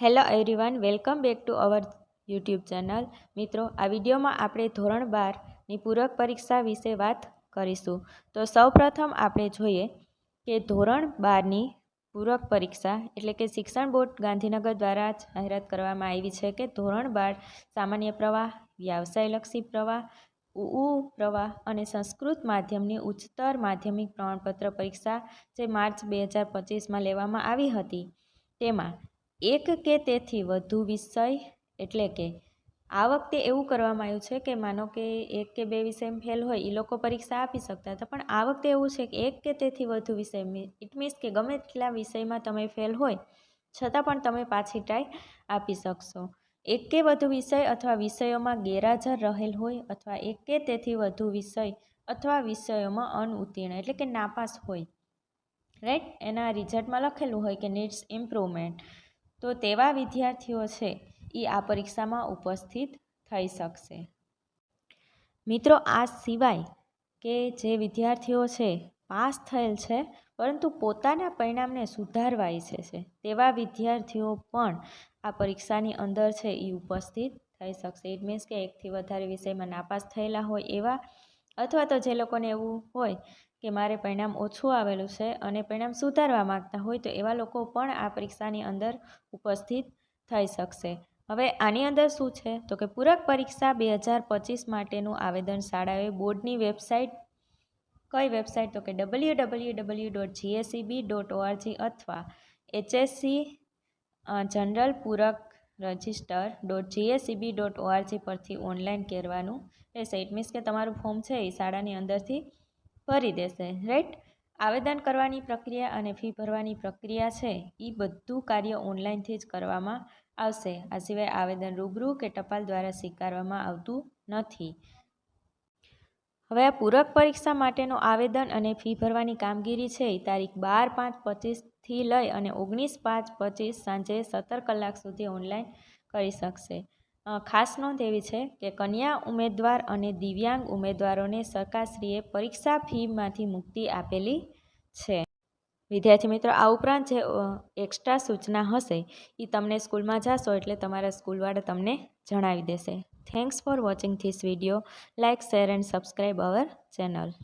Hello everyone, welcome back to our YouTube channel. મિત્રો, આ વિડીયોમાં આપણે ધોરણ બારની પૂરક પરીક્ષા વિશે વાત કરીશું. તો સૌપ્રથમ આપણે જોઈએ કે ધોરણ બારની પૂરક પરીક્ષા એટલે કે શિક્ષણ બોર્ડ ગાંધીનગર દ્વારા જાહેરાત કરવામાં આવી છે કે ધોરણ બાર સામાન્ય પ્રવાહ, વ્યવસાયલક્ષી પ્રવાહ, ઉ પ્રવાહ અને સંસ્કૃત માધ્યમની ઉચ્ચતર માધ્યમિક પ્રમાણપત્ર પરીક્ષા જે માર્ચ બે હજાર પચીસમાં લેવામાં આવી હતી. તેમાં એક કે તેથી વધુ વિષય? એટલે કે આ વખતે એવું કરવામાં આવ્યું છે કે માનો કે એક કે બે વિષયમાં ફેલ હોય એ લોકો પરીક્ષા આપી શકતા હતા. પણ આ વખતે એવું છે કે એક કે તેથી વધુ વિષય ઇટ મીન્સ કે ગમે તેટલા વિષયમાં તમે ફેલ હોય, છતાં પણ તમે પાછી ટ્રાય આપી શકશો. એક કે વધુ વિષય અથવા વિષયોમાં ગેરહાજર રહેલ હોય અથવા એક કે તેથી વધુ વિષય અથવા વિષયોમાં અનઉત્તીર્ણ એટલે કે નાપાસ હોય. રાઈટ એના રિઝલ્ટમાં લખેલું હોય કે નીડ્સ ઇમ્પ્રુવમેન્ટ તો તેવા વિદ્યાર્થીઓ છે એ આ પરીક્ષામાં ઉપસ્થિત થઈ શકશે. મિત્રો, આ સિવાય કે જે વિદ્યાર્થીઓ છે, પાસ થયેલ છે, પરંતુ પોતાના પરિણામને સુધારવા ઈચ્છે છે, તેવા વિદ્યાર્થીઓ પણ આ પરીક્ષાની અંદર છે એ ઉપસ્થિત થઈ શકશે. ઇટ મીન્સ કે એકથી વધારે વિષયમાં નાપાસ થયેલા હોય એવા, અથવા તો જે લોકોને એવું હોય કે મારે પરિણામ ઓછું આવેલું છે અને પરિણામ સુધારવા માગતા હોય તો એવા લોકો પણ આ પરીક્ષાની અંદર ઉપસ્થિત થઈ શકશે. હવે આની અંદર શું છે? તો કે પૂરક પરીક્ષા બે હજાર પચીસ માટેનું આવેદન શાળાએ બોર્ડની વેબસાઇટ કઈ વેબસાઇટ? તો કે W W W dot GSCB dot ORG અથવા એચએસસી જનરલ પૂરક register dot GSCB dot ORG પરથી ઓનલાઈન કરવાનું રહેશે ઇટ મીન્સ કે તમારું ફોર્મ છે એ શાળાની અંદરથી ભરી દેશે રાઈટ આવેદન કરવાની પ્રક્રિયા અને ફી ભરવાની પ્રક્રિયા છે એ બધું કાર્ય ઓનલાઈનથી જ કરવામાં આવશે. આ સિવાય આવેદન રૂબરૂ કે ટપાલ દ્વારા સ્વીકારવામાં આવતું નથી. હવે આ પૂરક પરીક્ષા માટેનું આવેદન અને ફી ભરવાની કામગીરી છે એ તારીખ બાર પાંચ પચીસથી લઈ અને ઓગણીસ પાંચ પચીસ સાંજે સત્તર કલાક સુધી ઓનલાઈન કરી શકશે. ખાસ નોંધ એવી છે કે કન્યા ઉમેદવાર અને દિવ્યાંગ ઉમેદવારોને સરકારશ્રીએ પરીક્ષા ફીમાંથી મુક્તિ આપેલી છે. વિદ્યાર્થી મિત્રો, આ ઉપરાંત જે એક્સ્ટ્રા સૂચના હશે એ તમને સ્કૂલમાં જશો એટલે તમારા સ્કૂલવાળા તમને જણાવી દેશે. Thanks for watching this video like share and subscribe our channel